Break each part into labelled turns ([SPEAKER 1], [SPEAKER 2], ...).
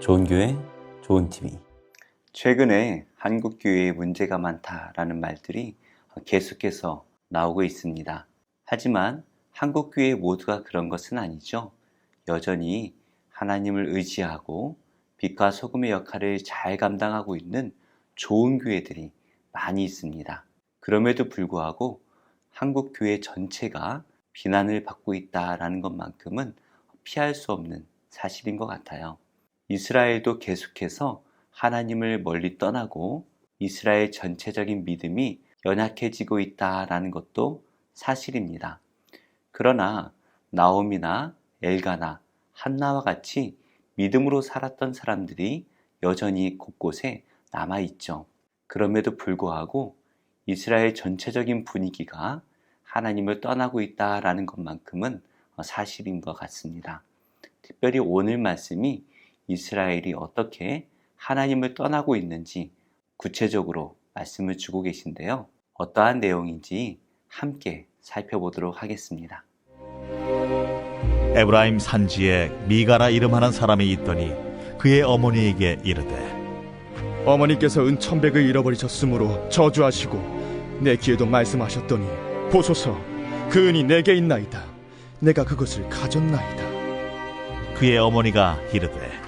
[SPEAKER 1] 좋은 교회, 좋은 TV.
[SPEAKER 2] 최근에 한국 교회에 문제가 많다라는 말들이 계속해서 나오고 있습니다. 하지만 한국 교회 모두가 그런 것은 아니죠. 여전히 하나님을 의지하고 빛과 소금의 역할을 잘 감당하고 있는 좋은 교회들이 많이 있습니다. 그럼에도 불구하고 한국 교회 전체가 비난을 받고 있다라는 것만큼은 피할 수 없는 사실인 것 같아요. 이스라엘도 계속해서 하나님을 멀리 떠나고 이스라엘 전체적인 믿음이 연약해지고 있다라는 것도 사실입니다. 그러나 나옴이나 엘가나 한나와 같이 믿음으로 살았던 사람들이 여전히 곳곳에 남아 있죠. 그럼에도 불구하고 이스라엘 전체적인 분위기가 하나님을 떠나고 있다라는 것만큼은 사실인 것 같습니다. 특별히 오늘 말씀이 이스라엘이 어떻게 하나님을 떠나고 있는지 구체적으로 말씀을 주고 계신데요. 어떠한 내용인지 함께 살펴보도록 하겠습니다.
[SPEAKER 3] 에브라임 산지에 미가라 이름하는 사람이 있더니 그의 어머니에게 이르되
[SPEAKER 4] 어머니께서 은천백을 잃어버리셨으므로 저주하시고 내 귀에도 말씀하셨더니 보소서 그 은이 내게 있나이다 내가 그것을 가졌나이다
[SPEAKER 3] 그의 어머니가 이르되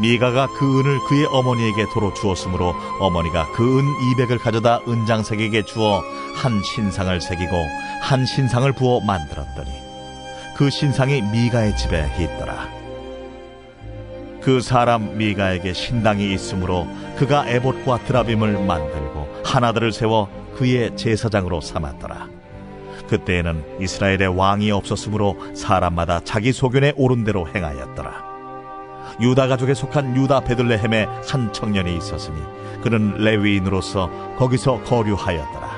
[SPEAKER 3] 미가가 그 은을 그의 어머니에게 도로 주었으므로 어머니가 그 은 이백을 가져다 은장색에게 주어 한 신상을 새기고 한 신상을 부어 만들었더니 그 신상이 미가의 집에 있더라. 그 사람 미가에게 신당이 있으므로 그가 에봇과 드라빔을 만들고 하나들을 세워 그의 제사장으로 삼았더라. 그때에는 이스라엘의 왕이 없었으므로 사람마다 자기 소견에 옳은 대로 행하였더라. 유다 가족에 속한 유다 베들레헴에 한 청년이 있었으니 그는 레위인으로서 거기서 거류하였더라.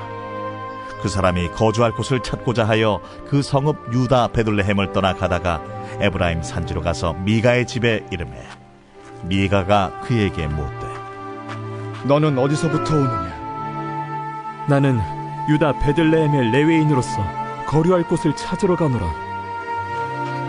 [SPEAKER 3] 그 사람이 거주할 곳을 찾고자 하여 그 성읍 유다 베들레헴을 떠나 가다가 에브라임 산지로 가서 미가의 집에 이름해 미가가 그에게 묻되
[SPEAKER 4] 너는 어디서부터 오느냐
[SPEAKER 5] 나는 유다 베들레헴의 레웨인으로서 거류할 곳을 찾으러 가노라.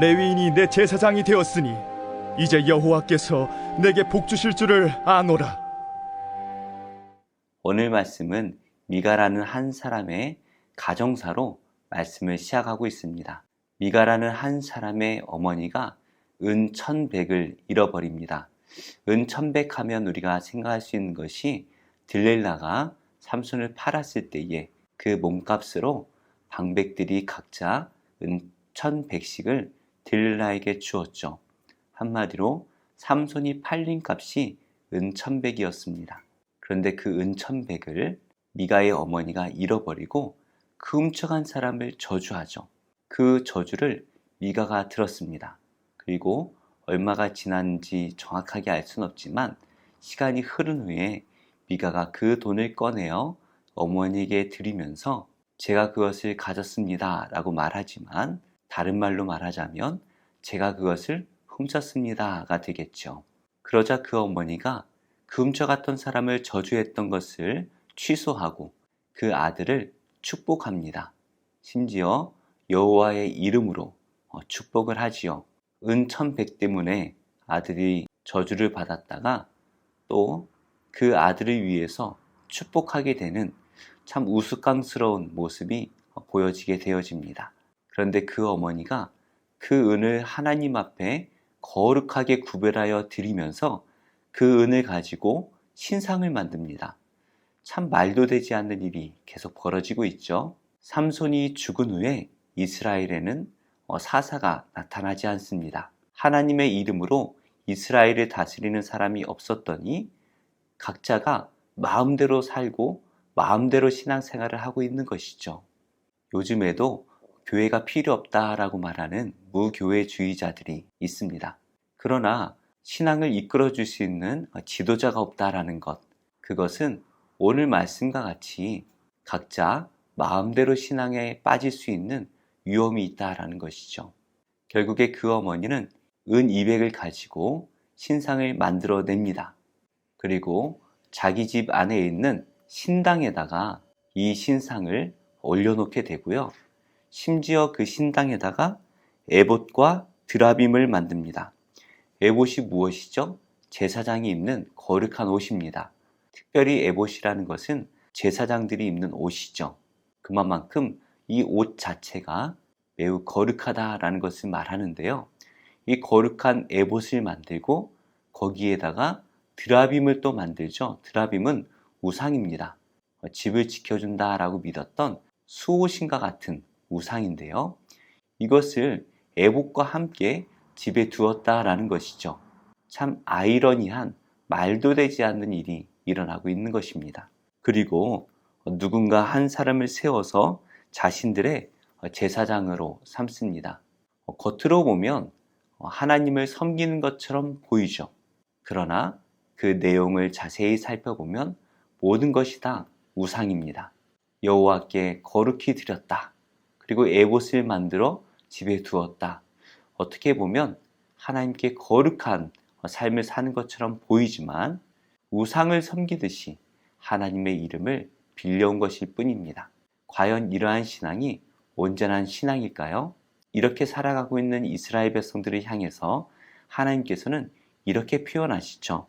[SPEAKER 4] 레위인이 내 제사장이 되었으니 이제 여호와께서 내게 복 주실 줄을 아노라
[SPEAKER 2] 오늘 말씀은 미가라는 한 사람의 가정사로 말씀을 시작하고 있습니다. 미가라는 한 사람의 어머니가 은 천백을 잃어버립니다. 은 천백 하면 우리가 생각할 수 있는 것이 들렐라가 삼손을 팔았을 때에 그 몸값으로 방백들이 각자 은 천백씩을 들렐라에게 주었죠. 한마디로 삼손이 팔린 값이 은 천백이었습니다. 그런데 그 은 천백을 미가의 어머니가 잃어버리고 그 훔쳐간 사람을 저주하죠. 그 저주를 미가가 들었습니다. 그리고 얼마가 지난지 정확하게 알 수는 없지만 시간이 흐른 후에 미가가 그 돈을 꺼내어 어머니에게 드리면서 제가 그것을 가졌습니다 라고 말하지만 다른 말로 말하자면 제가 그것을 훔쳤습니다가 되겠죠. 그러자 그 어머니가 그 훔쳐갔던 사람을 저주했던 것을 취소하고 그 아들을 축복합니다. 심지어 여호와의 이름으로 어, 축복을 하지요. 은 천백 때문에 아들이 저주를 받았다가 또 그 아들을 위해서 축복하게 되는 참 우스꽝스러운 모습이 어, 보여지게 되어집니다. 그런데 그 어머니가 그 은을 하나님 앞에 거룩하게 구별하여 드리면서 그 은을 가지고 신상을 만듭니다. 참 말도 되지 않는 일이 계속 벌어지고 있죠. 삼손이 죽은 후에 이스라엘에는 어, 사사가 나타나지 않습니다. 하나님의 이름으로 이스라엘을 다스리는 사람이 없었더니 각자가 마음대로 살고 마음대로 신앙생활을 하고 있는 것이죠. 요즘에도 교회가 필요 없다라고 말하는 무교회주의자들이 있습니다. 그러나 신앙을 이끌어 줄 수 있는 지도자가 없다라는 것, 그것은 오늘 말씀과 같이 각자 마음대로 신앙에 빠질 수 있는 위험이 있다라는 것이죠. 결국에 그 어머니는 은 200을 가지고 신상을 만들어냅니다. 그리고 자기 집 안에 있는 신당에다가 이 신상을 올려놓게 되고요. 심지어 그 신당에다가 에봇과 드라빔을 만듭니다. 에봇이 무엇이죠? 제사장이 입는 거룩한 옷입니다. 특별히 에봇이라는 것은 제사장들이 입는 옷이죠. 그만큼 이 옷 자체가 매우 거룩하다라는 것을 말하는데요. 이 거룩한 에봇을 만들고 거기에다가 드라빔을 또 만들죠. 드라빔은 우상입니다. 집을 지켜준다라고 믿었던 수호신과 같은 우상인데요. 이것을 에봇과 함께 집에 두었다라는 것이죠. 참 아이러니한 말도 되지 않는 일이 일어나고 있는 것입니다. 그리고 누군가 한 사람을 세워서 자신들의 제사장으로 삼습니다. 겉으로 보면 하나님을 섬기는 것처럼 보이죠. 그러나 그 내용을 자세히 살펴보면 모든 것이 다 우상입니다. 여호와께 거룩히 드렸다. 그리고 에봇을 만들어 집에 두었다. 어떻게 보면 하나님께 거룩한 삶을 사는 것처럼 보이지만 우상을 섬기듯이 하나님의 이름을 빌려온 것일 뿐입니다. 과연 이러한 신앙이 온전한 신앙일까요? 이렇게 살아가고 있는 이스라엘 백성들을 향해서 하나님께서는 이렇게 표현하시죠.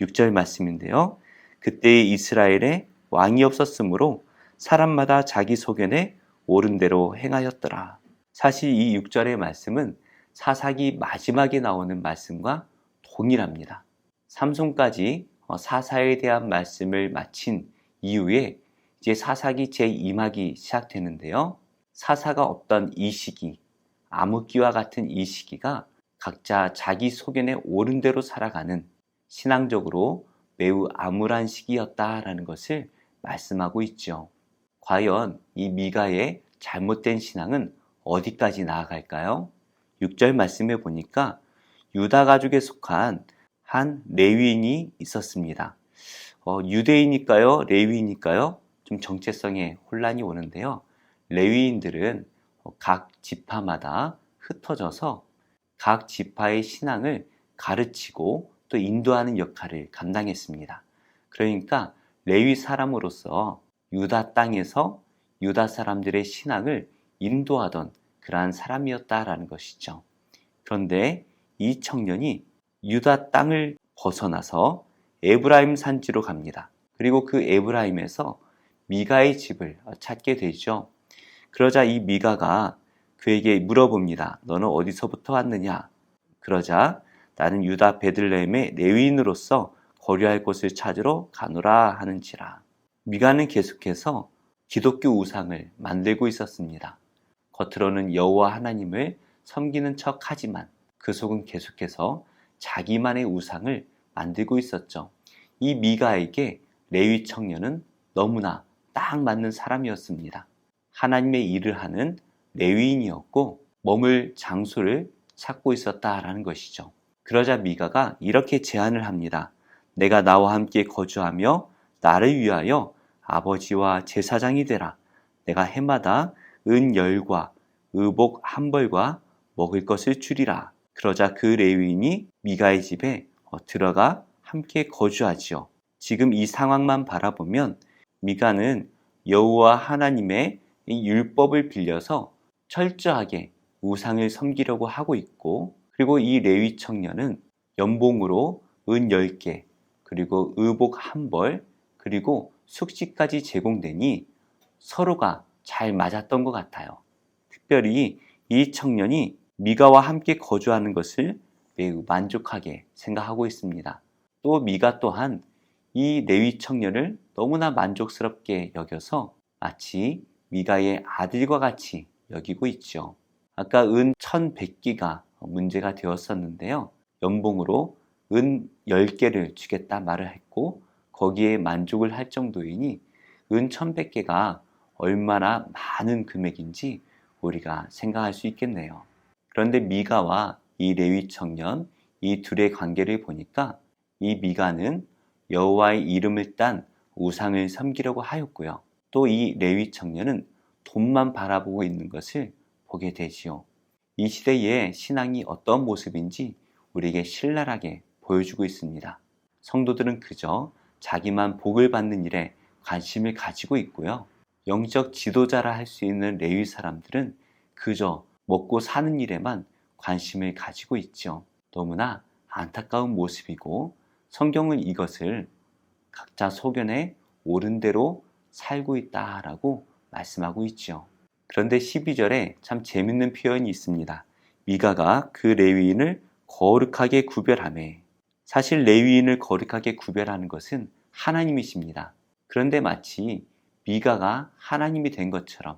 [SPEAKER 2] 6절 말씀인데요. 그때의 이스라엘에 왕이 없었으므로 사람마다 자기 소견에 옳은 대로 행하였더라. 사실 이 6절의 말씀은 사사기 마지막에 나오는 말씀과 동일합니다. 삼손까지 사사에 대한 말씀을 마친 이후에 이제 사사기 제2막이 시작되는데요. 사사가 없던 이 시기, 암흑기와 같은 이 시기가 각자 자기 소견에 옳은 대로 살아가는 신앙적으로 매우 암울한 시기였다라는 것을 말씀하고 있죠. 과연 이 미가의 잘못된 신앙은 어디까지 나아갈까요? 6절 말씀에 보니까 유다 가족에 속한 한 레위인이 있었습니다. 어, 유대인일까요? 레위인일까요? 좀 정체성에 혼란이 오는데요. 레위인들은 각 지파마다 흩어져서 각 지파의 신앙을 가르치고 또 인도하는 역할을 감당했습니다. 그러니까 레위 사람으로서 유다 땅에서 유다 사람들의 신앙을 인도하던 그러한 사람이었다라는 것이죠. 그런데 이 청년이 유다 땅을 벗어나서 에브라임 산지로 갑니다. 그리고 그 에브라임에서 미가의 집을 찾게 되죠. 그러자 이 미가가 그에게 물어봅니다. 너는 어디서부터 왔느냐? 그러자 나는 유다 베들레헴의 레위인으로서 거류할 곳을 찾으러 가노라 하는지라. 미가는 계속해서 기독교 우상을 만들고 있었습니다. 겉으로는 여호와 하나님을 섬기는 척 하지만 그 속은 계속해서 자기만의 우상을 만들고 있었죠. 이 미가에게 레위 청년은 너무나 딱 맞는 사람이었습니다. 하나님의 일을 하는 레위인이었고 머물 장소를 찾고 있었다라는 것이죠. 그러자 미가가 이렇게 제안을 합니다. 내가 나와 함께 거주하며 나를 위하여 아버지와 제사장이 되라. 내가 해마다 은 열과 의복 한 벌과 먹을 것을 주리라. 그러자 그 레위인이 미가의 집에 어, 들어가 함께 거주하지요. 지금 이 상황만 바라보면 미가는 여호와 하나님의 율법을 빌려서 철저하게 우상을 섬기려고 하고 있고 그리고 이 레위 청년은 연봉으로 은 10개 그리고 의복 한 벌 그리고 숙식까지 제공되니 서로가 잘 맞았던 것 같아요. 특별히 이 청년이 미가와 함께 거주하는 것을 매우 만족하게 생각하고 있습니다. 또 미가 또한 이 레위 청년을 너무나 만족스럽게 여겨서 마치 미가의 아들과 같이 여기고 있죠. 아까 은 1100기가 문제가 되었었는데요. 연봉으로 은 10개를 주겠다 말을 했고 거기에 만족을 할 정도이니 은 1100개가 얼마나 많은 금액인지 우리가 생각할 수 있겠네요. 그런데 미가와 이 레위 청년 이 둘의 관계를 보니까 이 미가는 여호와의 이름을 딴 우상을 섬기려고 하였고요. 또 이 레위 청년은 돈만 바라보고 있는 것을 보게 되지요. 이 시대의 신앙이 어떤 모습인지 우리에게 신랄하게 보여주고 있습니다. 성도들은 그저 자기만 복을 받는 일에 관심을 가지고 있고요. 영적 지도자라 할 수 있는 레위 사람들은 그저 먹고 사는 일에만 관심을 가지고 있죠. 너무나 안타까운 모습이고 성경은 이것을 각자 소견에 옳은 대로 살고 있다라고 말씀하고 있죠. 그런데 12절에 참 재밌는 표현이 있습니다. 미가가 그 레위인을 거룩하게 구별하매 사실 레위인을 거룩하게 구별하는 것은 하나님이십니다. 그런데 마치 미가가 하나님이 된 것처럼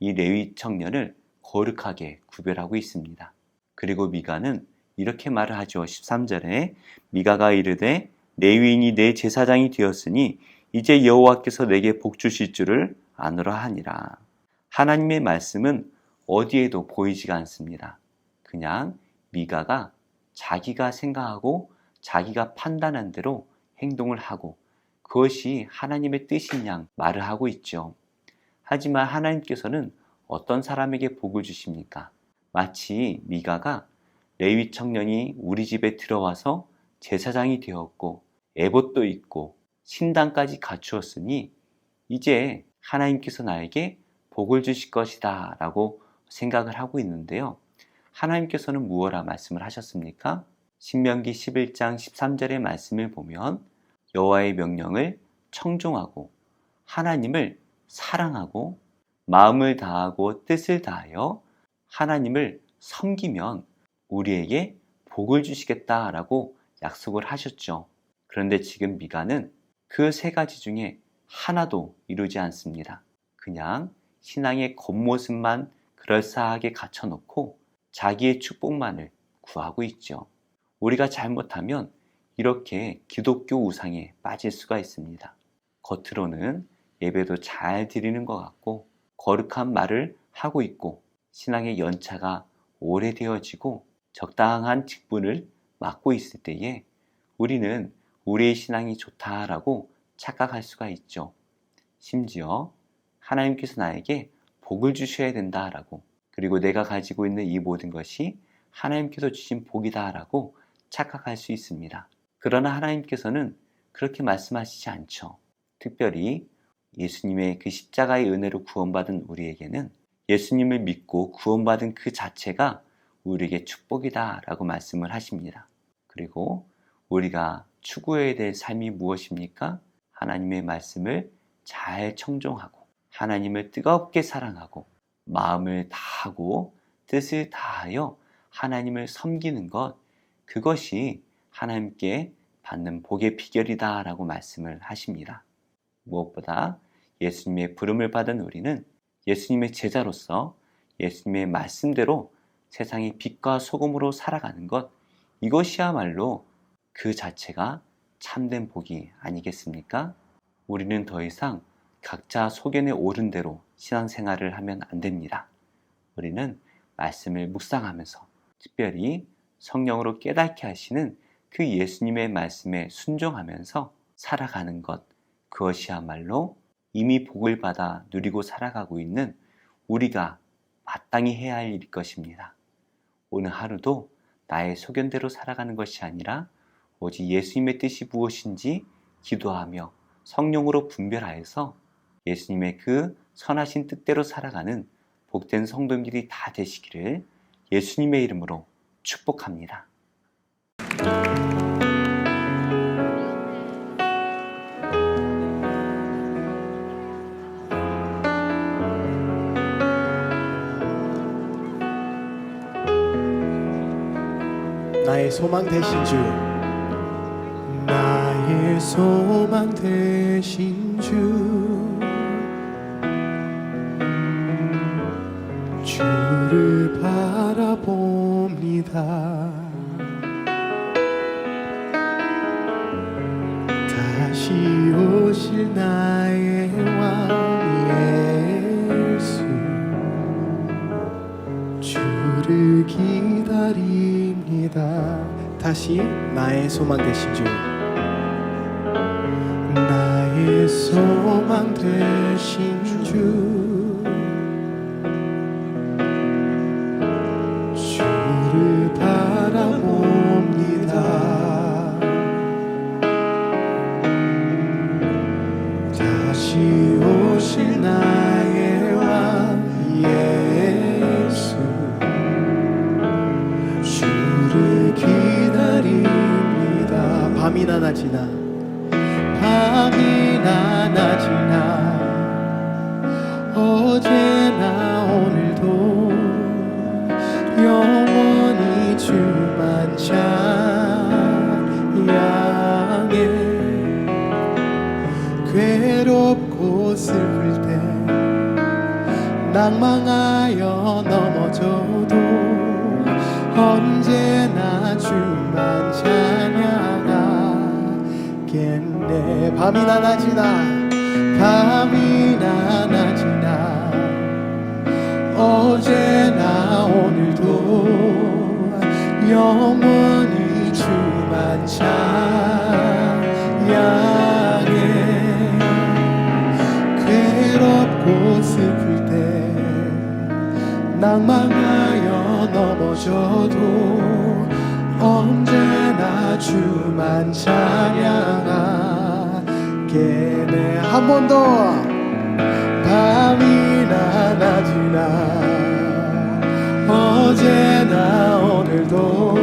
[SPEAKER 2] 이 레위 청년을 거룩하게 구별하고 있습니다. 그리고 미가는 이렇게 말을 하죠. 13절에 미가가 이르되 레위인이 내 제사장이 되었으니 이제 여호와께서 내게 복 주실 줄을 아노라 하니라. 하나님의 말씀은 어디에도 보이지가 않습니다. 그냥 미가가 자기가 생각하고 자기가 판단한 대로 행동을 하고 그것이 하나님의 양 말을 하고 있죠. 하지만 하나님께서는 어떤 사람에게 복을 주십니까? 마치 미가가 레위 청년이 우리 집에 들어와서 제사장이 되었고 에봇도 있고 신당까지 갖추었으니 이제 하나님께서 나에게 복을 주실 것이다 라고 생각을 하고 있는데요. 하나님께서는 무엇라 말씀을 하셨습니까? 신명기 11장 13절의 말씀을 보면 여호와의 명령을 청종하고 하나님을 사랑하고 마음을 다하고 뜻을 다하여 하나님을 섬기면 우리에게 복을 주시겠다라고 약속을 하셨죠. 그런데 지금 미가는 그 세 가지 중에 하나도 이루지 않습니다. 그냥 신앙의 겉모습만 그럴싸하게 갖춰놓고 자기의 축복만을 구하고 있죠. 우리가 잘못하면 이렇게 기독교 우상에 빠질 수가 있습니다. 겉으로는 예배도 잘 드리는 것 같고 거룩한 말을 하고 있고 신앙의 연차가 오래되어지고 적당한 직분을 맡고 있을 때에 우리는 우리의 신앙이 좋다라고 착각할 수가 있죠. 심지어 하나님께서 나에게 복을 주셔야 된다라고 그리고 내가 가지고 있는 이 모든 것이 하나님께서 주신 복이다라고 착각할 수 있습니다. 그러나 하나님께서는 그렇게 말씀하시지 않죠. 특별히 예수님의 그 십자가의 은혜로 구원받은 우리에게는 예수님을 믿고 구원받은 그 자체가 우리에게 축복이다 라고 말씀을 하십니다. 그리고 우리가 추구해야 될 삶이 무엇입니까? 하나님의 말씀을 잘 청종하고 하나님을 뜨겁게 사랑하고 마음을 다하고 뜻을 다하여 하나님을 섬기는 것 그것이 하나님께 받는 복의 비결이다라고 말씀을 하십니다. 무엇보다 예수님의 부름을 받은 우리는 예수님의 제자로서 예수님의 말씀대로 세상의 빛과 소금으로 살아가는 것 이것이야말로 그 자체가 참된 복이 아니겠습니까? 우리는 더 이상 각자 소견에 오른 대로 신앙생활을 하면 안 됩니다. 우리는 말씀을 묵상하면서 특별히 성령으로 깨닫게 하시는 그 예수님의 말씀에 순종하면서 살아가는 것 그것이야말로 이미 복을 받아 누리고 살아가고 있는 우리가 마땅히 해야 할 일일 것입니다. 오늘 하루도 나의 소견대로 살아가는 것이 아니라 오직 예수님의 뜻이 무엇인지 기도하며 성령으로 분별하여서 예수님의 그 선하신 뜻대로 살아가는 복된 성도님들이 다 되시기를 예수님의 이름으로 축복합니다.
[SPEAKER 6] 나의 소망 되신 주 나의 소망 되신 주 주를 바라 봅니다. 다시 오실 나의 왕 예수 주를 기다립니다. 다시 나의 소망 주 나의 소망 되신 주 슬플 때 낭망하여 넘어져도 언제나 주만 찬양하겠네 밤이나 낮이나 밤이나 낮이나. 어제나 오늘도 영원 괴롭고 슬플 때 낭망하여 넘어져도 언제나 주만 찬양하겠네. 한 번 더. 밤이나 낮이나 어제나 오늘도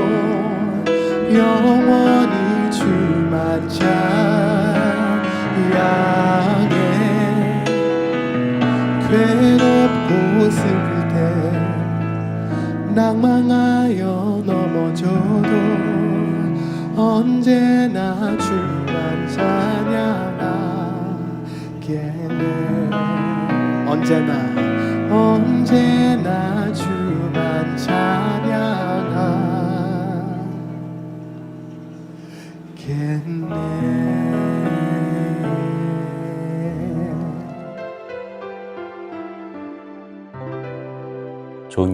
[SPEAKER 6] 영원히 주만 찬양 슬플 때 낭망하여 넘어져도 언제나 주만 찬양하겠네 언제나 언제나 주만 찬양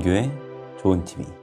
[SPEAKER 1] 교회, 좋은 TV.